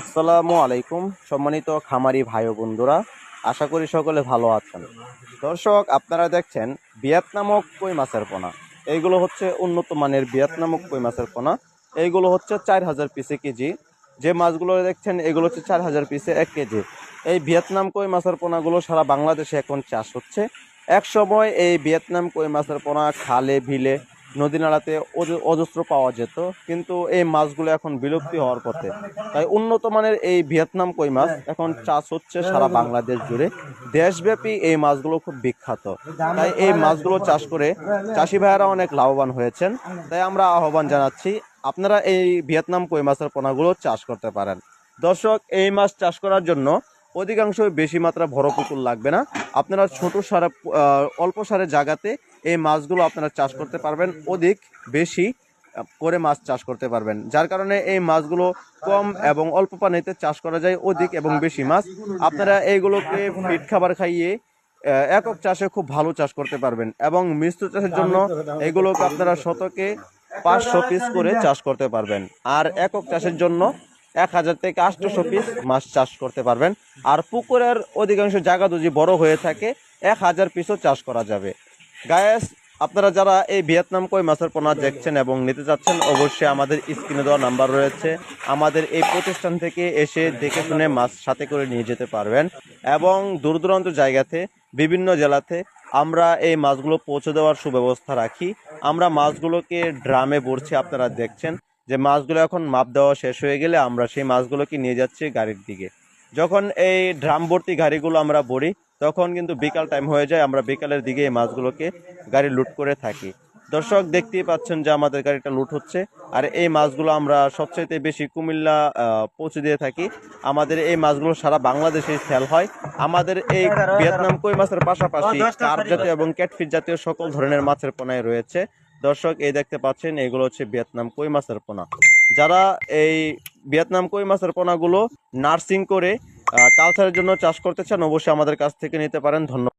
আসসালামু আলাইকুম, সম্মানিত খামারি ভাই বন্ধুরা। আশা করি সকলে ভালো আছেন। দর্শক, আপনারা দেখছেন ভিয়েতনামক কই মাছের পোনা। এইগুলো হচ্ছে উন্নত মানের ভিয়েতনামক কই মাছের পোনা। এইগুলো হচ্ছে চার হাজার পিসে কেজি। যে মাছগুলো দেখছেন, এগুলো হচ্ছে চার হাজার পিসে এক কেজি। এই ভিয়েতনাম কই মাছের পোনাগুলো সারা বাংলাদেশে এখন চাষ হচ্ছে। এক সময় এই ভিয়েতনাম কই মাছের পোনা খালে, বিলে নদী নালাতে অজ- অজস্র পাওয়া যেত, কিন্তু এই মাছগুলো এখন বিলুপ্তি হওয়ার পথে। তাই উন্নত মানের এই ভিয়েতনাম কই মাছ এখন চাষ হচ্ছে সারা বাংলাদেশ জুড়ে। দেশব্যাপী এই মাছগুলো খুব বিখ্যাত। তাই এই মাছগুলো চাষ করে চাষি ভাইয়েরা অনেক লাভবান হয়েছেন। তাই আমরা আহ্বান জানাচ্ছি, আপনারা এই ভিয়েতনাম কই মাছের পোনাগুলো চাষ করতে পারেন। দর্শক, এই মাছ চাষ করার জন্য অধিকাংশ বেশি মাত্রা বড় পুকুর লাগবে না। আপনারা ছোট সারা অল্প সারের জায়গাতে এই মাছগুলো আপনারা চাষ করতে পারবেন। অধিক বেশি করে মাছ চাষ করতে পারবেন। যার কারণে এই মাছগুলো কম এবং অল্প পানিতে চাষ করা যায় অধিক এবং বেশি মাছ। আপনারা এইগুলোকে ফিট খাবার খাইয়ে একক চাষে খুব ভালো চাষ করতে পারবেন এবং মিশ্র চাষের জন্য এগুলোকে আপনারা শতকে পাঁচশো পিস করে চাষ করতে পারবেন। আর একক চাষের জন্য এক হাজার থেকে আটশোশো পিস মাছ চাষ করতে পারবেন। আর পুকুরের অধিকাংশ জায়গা যদি বড় হয়ে থাকে এক হাজার পিসও চাষ করা যাবে। গায়েস আপনারা যারা এই ভিয়েতনাম কই মাছের পোনা দেখছেন এবং নিতে চাচ্ছেন, অবশ্যই আমাদের স্ক্রিনে দেওয়া নাম্বার রয়েছে। আমাদের এই প্রতিষ্ঠান থেকে এসে দেখে শুনে মাছ সাথে করে নিয়ে যেতে পারবেন। এবং দূর দূরান্ত জায়গাতে, বিভিন্ন জেলাতে আমরা এই মাছগুলো পৌঁছে দেওয়ার সুব্যবস্থা রাখি। আমরা মাছগুলোকে ড্রামে ভরছি, আপনারা দেখছেন। যে মাছগুলো এখন মাপ দেওয়া শেষ হয়ে গেলে আমরা সেই মাছগুলোকে নিয়ে যাচ্ছি গাড়ির দিকে। যখন এই ড্রাম ভর্তি গাড়িগুলো আমরা ভরি তখন কিন্তু বিকাল টাইম হয়ে যায় আমরা বিকালের দিকে এই মাছগুলোকে গাড়ি লুট করে থাকি। দর্শক দেখতেই পাচ্ছেন যে আমাদের গাড়িটা লুট হচ্ছে আর এই মাছগুলো আমরা সবচাইতে বেশি কুমিল্লা পৌঁছে দিয়ে থাকি। আমাদের এই মাছগুলো সারা বাংলাদেশে সেল হয়। আমাদের এই ভিয়েতনাম কই মাছের পাশাপাশি কার্প জাতীয় এবং ক্যাটফিট জাতীয় সকল ধরনের মাছের পোনায় রয়েছে। দর্শক এই দেখতে পাচ্ছেন এগুলো হচ্ছে ভিয়েতনাম কই মাছের পোনা। যারা এই ভিয়েতনাম কই মাছের পোনাগুলো নার্সিং করে কালচারের জন্য চাষ করতে চান, অবশ্যই আমাদের কাছ থেকে নিতে পারেন। ধন্যবাদ।